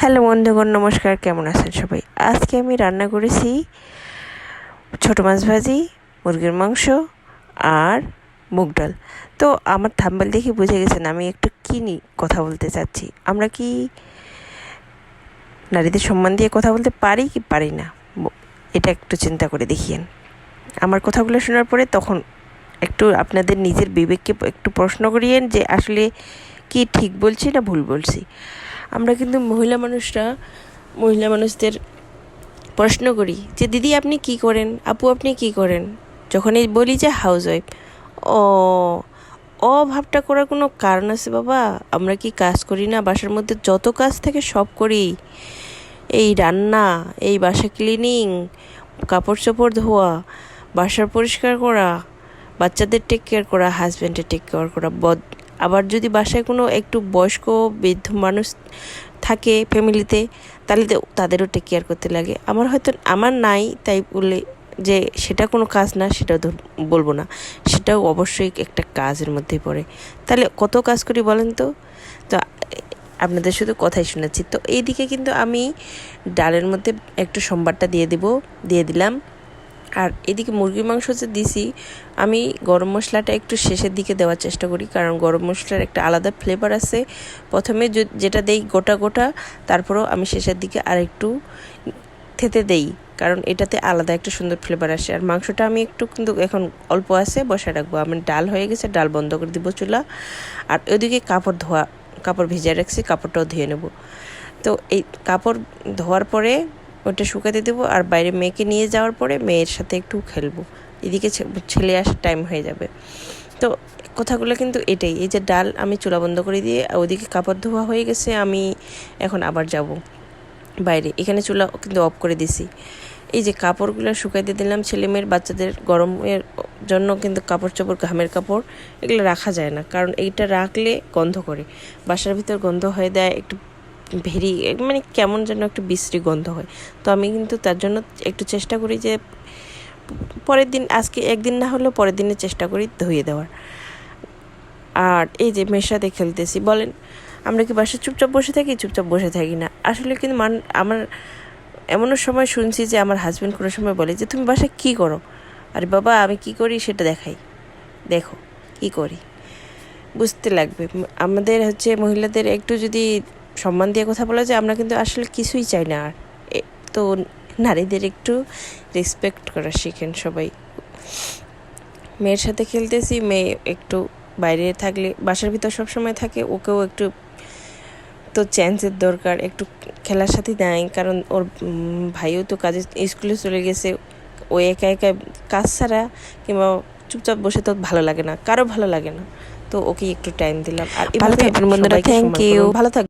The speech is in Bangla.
হ্যালো বন্ধুগণ, নমস্কার, কেমন আছেন সবাই? আজকে আমি রান্না করেছি ছোটো মাছ ভাজি, মুরগির মাংস আর মুগ ডাল। তো আমার থাম্বেল দেখে বুঝে গেছেন আমি একটু কী নিয়ে কথা বলতে চাচ্ছি। আমরা কি নারীদের সম্মান দিয়ে কথা বলতে পারি কি পারি না? এটা একটু চিন্তা করে দেখিয়েন। আমার কথাগুলো শোনার পরে তখন একটু আপনাদের নিজের বিবেককে একটু প্রশ্ন করিয়েন যে আসলে কি ঠিক বলছি না ভুল বলছি। আমরা কিন্তু মহিলা মানুষরা, মহিলা মানুষদের প্রশ্ন করি যে, দিদি, আপনি কি করেন? আপু, আপনি কি করেন? যখনই বলি যে হাউস ওয়াইফ ও অভাবটা করার কোনো কারণ আছে বাবা? আমরা কি কাজ করি না? বাসার মধ্যে যত কাজ থাকে সব করি। এই রান্না, এই বাসা ক্লিনিং কাপড় চোপড় ধোয়া বাসার পরিষ্কার করা, বাচ্চাদের টেক কেয়ার করা হাজব্যান্ডের টেক কেয়ার করা, বদ আবার যদি বাসায় কোনো একটু বয়স্ক, বৃদ্ধ মানুষ থাকে ফ্যামিলিতে, তাহলে তো তাদেরও টেক কেয়ার করতে লাগে। আমার হয়তো, আমার নাই তাই বলে যে সেটা কোনো কাজ না, সেটাও বলব না। সেটাও অবশ্যই একটা কাজের মধ্যে পড়ে। তাহলে কত কাজ করি বলেন তো? তো, আপনাদের শুধু কথাই শোনাচ্ছি। তো এইদিকে কিন্তু আমি ডালের মধ্যে একটু সোমবারটা দিয়ে দিব, দিয়ে দিলাম। আর এদিকে মুরগির মাংস যে দিছি, আমি গরম মশলাটা একটু শেষের দিকে দেওয়ার চেষ্টা করি, কারণ গরম মশলার একটা আলাদা ফ্লেভার আছে। প্রথমে যেটা দেই গোটা গোটা, তারপরেও আমি শেষের দিকে আর একটু থেতে দেই, কারণ এটাতে আলাদা একটা সুন্দর ফ্লেভার আসে। আর মাংসটা আমি একটু কিন্তু এখন অল্প আছে বসে রাখব। আমার ডাল হয়ে গেছে, ডাল বন্ধ করে দিব চুলা। আর ওইদিকে কাপড় ধোয়া, কাপড় ভিজিয়ে রাখছি, কাপড়টাও ধুয়ে নেব। তো এই কাপড় ধোয়ার পরে ওটা শুকাতে দেবো আর বাইরে মেয়েকে নিয়ে যাওয়ার পরে মেয়ের সাথে একটু খেলব। এদিকে ছেলে আসার টাইম হয়ে যাবে। তো কথাগুলো কিন্তু এটাই, এই যে ডাল আমি চুলা বন্ধ করে দিয়ে ওদিকে কাপড় ধোয়া হয়ে গেছে, আমি এখন আবার যাব বাইরে। এখানে চুলা কিন্তু অফ করে দিছি। এই যে কাপড়গুলো শুকাইতে দিলাম, ছেলে মেয়ের বাচ্চাদের গরমের জন্য কিন্তু কাপড় চোপড় ঘামের কাপড় এগুলো রাখা যায় না। কারণ এইটা রাখলে গন্ধ করে। বাসার ভিতর গন্ধ হয়ে দেয় একটু ভেরি মানে কেমন যেন একটু বিশ্রী গন্ধ হয়। তো আমি কিন্তু তার জন্য একটু চেষ্টা করি যে পরের দিন, আজকে একদিন না হলেও পরের দিনে চেষ্টা করি ধুয়ে দেওয়ার। আর এই যে মেয়ের সাথে খেলতেছি, বলেন, আমরা কি বাসায় চুপচাপ বসে থাকি, চুপচাপ বসে থাকি না? আসলে কিন্তু মান, আমার এমনও সময় শুনছি যে আমার হাজব্যান্ড কোনো সময় বলে যে, তুমি বাসায় কী করো? আরে বাবা, আমি কি করি সেটা দেখাই। দেখো, কি করি? বুঝতে লাগবে। আমাদের হচ্ছে মহিলাদের একটু যদি সম্মান দিয়ে কথা বলা যায় আমরা কিন্তু আসলে কিছুই চাই না আর। তো নারীদের একটু রেসপেক্ট করা শিখেন সবাই। মেয়ের সাথে খেলতেছি মেয়ে একটু বাইরে থাকলে বাসার ভিতর সব সময় থাকে ওকেও একটু তো চেঞ্জের দরকার একটু খেলার সাথে নাই কারণ ওর ভাইও তো কাজে স্কুলে চলে গেছে ও একা একা কাজ ছাড়া কিংবা চুপচাপ বসে তো ভালো লাগে না কারও ভালো লাগে না। তো ওকে একটু টাইম দিলাম। আর ভালো থাকবেন বন্ধুরা, করুন। you. ভালো থাকবেন।